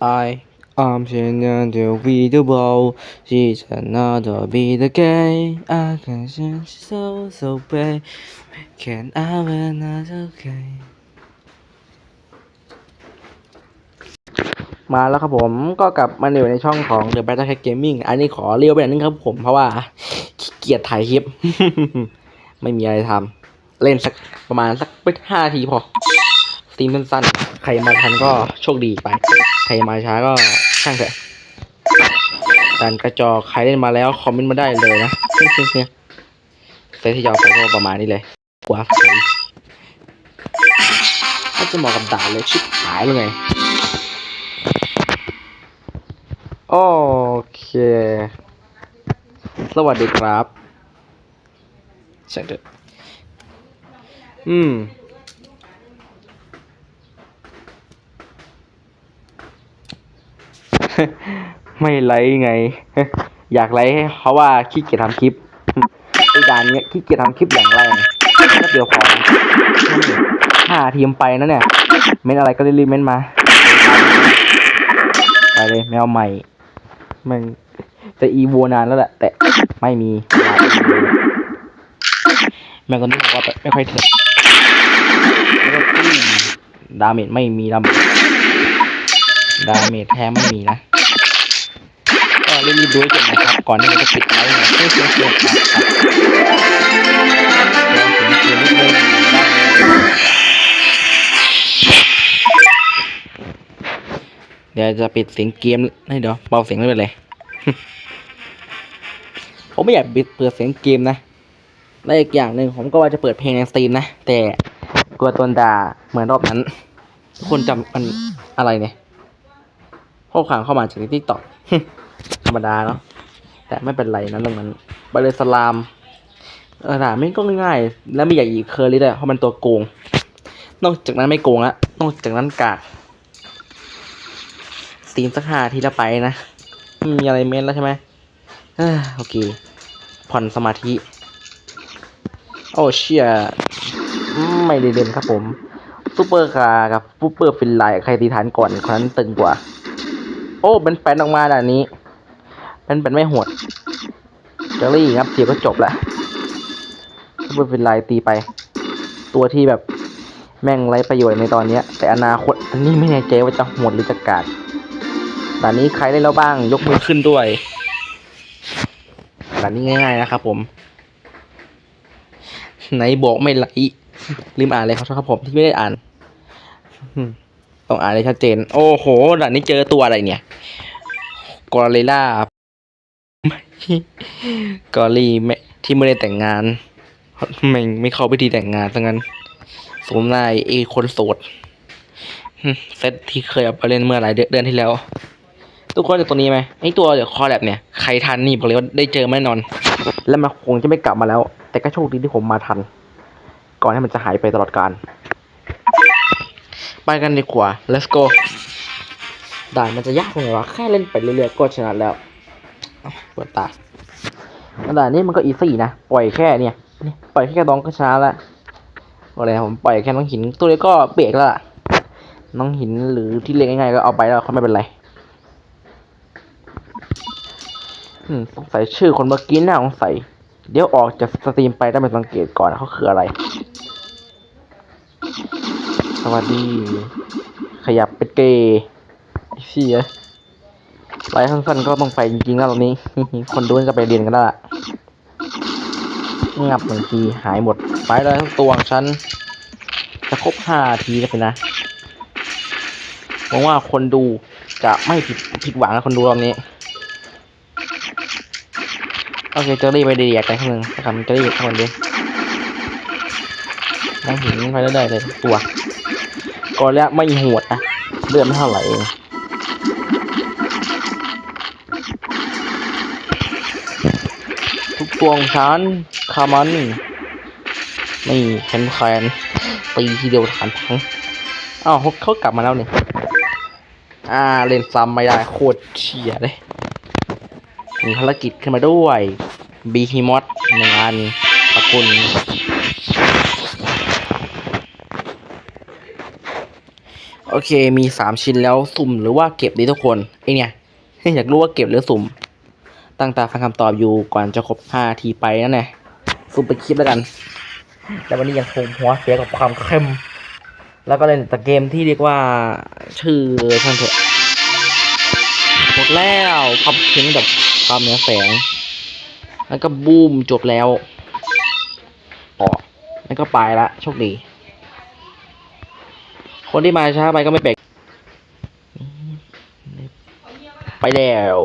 I am changing the video She's another be the gay I can see so so bad Can I wear not okay มาแล้วครับผมก็กลับมาอยู่ในช่องของ The Battle Cat Gaming อันนี้ขอเรียวไปหน่อยนึงครับผมเพราะว่าขี้เกียจถ่ายคลิป ไม่มีอะไรทำเล่นสักประมาณสักไม่ห้าทีพอสตรีมสั้นๆ ใครมาทันก็โชคดีไป ใครมาช้าก็ช่างเถอะการกระจอกใครเล่นมาแล้วคอมเมนต์มาได้เลยนะเพื่อนๆเซตที่ยาวไปก็ประมาณนี้เลยกว่าใครถ้าจะเหมาะกับด่าเลยชิบหายเลยไงโอเค สวัสดีครับช่เด็ดอืม ไม่ไลค์ไง อยากไลค์ให้เขาว่าขี้เกียจทำคลิปไอ้ด่านเนี้ยขี้เกียจทำคลิปอย่างแรงก็เดี๋ยวขอห้าทีมไปนะเนี่ย เม้นอะไรก็รีบๆเม้นมาไปเลยแมวใหม่มันจะอีโวนานแล้วแหละแต่ไม่มีแมวตัวนี้บอกว่าไม่ค่อยเถิดแล้วก็ตุ้มดาเมจไม่มีดาเมจดาเมจแท้ไม่มีนะ รีบๆดูให้จบนะครับ ก่อนที่เราจะปิดไลฟ์นะเพื่อเชื่อเชื่อครับเดี๋ยวถึงเกมนิดนึงเดี๋ยวจะปิดเสียงเกมให้เดี๋ยวเบาเสียงไม่เป็นไรผมไม่อยากปิดเปิดเสียงเกมนะและอีกอย่างหนึ่งผมก็ว่าจะเปิดเพลงในสตรีมนะ แต่กลัวโดนด่าเหมือนรอบนั้น คนจำมันอะไรเนี่ยข้อความเข้ามาจากทิกตอก ธรรมดาเนาะแต่ไม่เป็นไรนะเรื่องนั้นไปเลยสลามเออด่าไม่ก็ง่ายแล้วไม่อยากอีกเคอร์ลิด้วยเพราะมันตัวโกง นอกจากนั้นไม่โกงละนอกจากนั้นกากสตีมสักห้าทีละไปนะม่มีอะไรเม้นแล้วใช่ไหมเออโอเค ผ่อนสมาธิ โอ้เชียไม่ได้เล่นครับผมซูเปอร์คาร์กับซูเปอร์ฟินไลน์ใครตีฐานก่อนคนนั้นตึงกว่า โอ้เป็นแปนออกมาด่านนี้ เป็นเป็นไม่โหดเจอรี่ครับเสียก็จบละซูเปอร์ฟินไลน์ตีไป ตัวที่แบบแม่งไร้ประโยชน์ในตอนเนี้ยแต่อนาคตอันนี้ไม่แน่ใจว่าจะโหดหรือจะกาดด่านนี้ใครได้แล้วบ้างยกมือขึ้นด้วยด่านนี้ง่าย ๆ นะครับผม ไหนบอกไม่ไหลลืมอ่านเลยครับครับผมที่ไม่ได้อ่านต้องอ่านให้ชัดเจน โอ้โหด่านนี้เจอตัวอะไรเนี่ยกอริลล่า กอรี่แม่ที่ไม่ได้แต่งงานไม่ไม่เข้าพิธีแต่งงานทั้งนั้นสวมนายเอคนโสดเซตที่เคยเอาไปเล่นเมื่อหลายเดือนที่แล้ว ทุกคนจากตัวนี้ไหมไอตัวเดี๋ยวคอแลบเนี่ยใครทันนี่บอกเลยว่าได้เจอแน่นอน และมันคงจะไม่กลับมาแล้ว แต่ก็โชคดีที่ผมมาทัน ก่อนที่มันจะหายไปตลอดกาลไปกันดีกว่า let's go ด่านมันจะยากตรงไหนวะแค่เล่นไปเรื่อยๆก็ชนะแล้ว ปวดตาด่านนี้มันก็อีซี่นะ ปล่อยแค่เนี่ยปล่อยแค่ดองก็ชนะละอกเลยนะผมปล่อยแค่น้องหินตัวนี้ก็เบรกแล้วล่ะ น้องหินหรือที่เล็กง่ายๆก็เอาไปแล้วเขาไม่เป็นไรอืมสงสัยชื่อคนเมื่อกี้น่าสงสัย เดี๋ยวออกจากสตรีมไปต้องไปสังเกตก่อนเขาคืออะไร สวัสดี ขยับเป็นเกย์ไอ้เชี่ย ไลฟ์สั้นๆก็ต้องไปจริงๆแล้วตรงนี้ คนดูก็ไปเรียนกันแล้วล่ะงับหนึ่งทีหายหมด ไปเลยทั้งตัวฉัน จะครบห้าทีแล้วนะหวังว่าคนดูจะไม่ผิดผิดหวังนะคนดูรอบนี้ โอเคเจอรี่ไปดีอยกไปข้างหนึ่งทำเจอรี่ข้างบนดินั่งหินไปได้เลยตัวก่อนแล้วไม่โหดนะเลือดไม่เท่าไหร่เอง กตัวงฉันคามันนี่แคนแคนตีทีเดียวฐานพังอ้าวเขากลับมาแล้วเนี่ยอ่าเล่นซ้ำไม่ได้โคตรเฉียเลยมีภารกิจขึ้นมาด้วยบีฮิมอสหนึ่งอันขอบคุณโอโอเคมีสามชิ้นแล้วสุ่มหรือว่าเก็บดีทุกคนไอเนี่ยอยากรู้ว่าเก็บหรือสุ่ม ตั้งตาฟังคำตอบอยู่ก่อนจะครบห้าทีไปนั่นแหละสุ่มไปคลิปแล้วกัน แต่วันนี้ยังคงหัวเสียกับความเข้ม แล้วก็เล่นแต่เกมที่เรียกว่าชื่อท่านเถอะหมดแล้วความเข็งแบบความเนือแสง แล้วก็บูมจบแล้วออแล้วก็ไปละโชคดี คนที่มาช้าไปก็ไม่แปลกไปแล้ว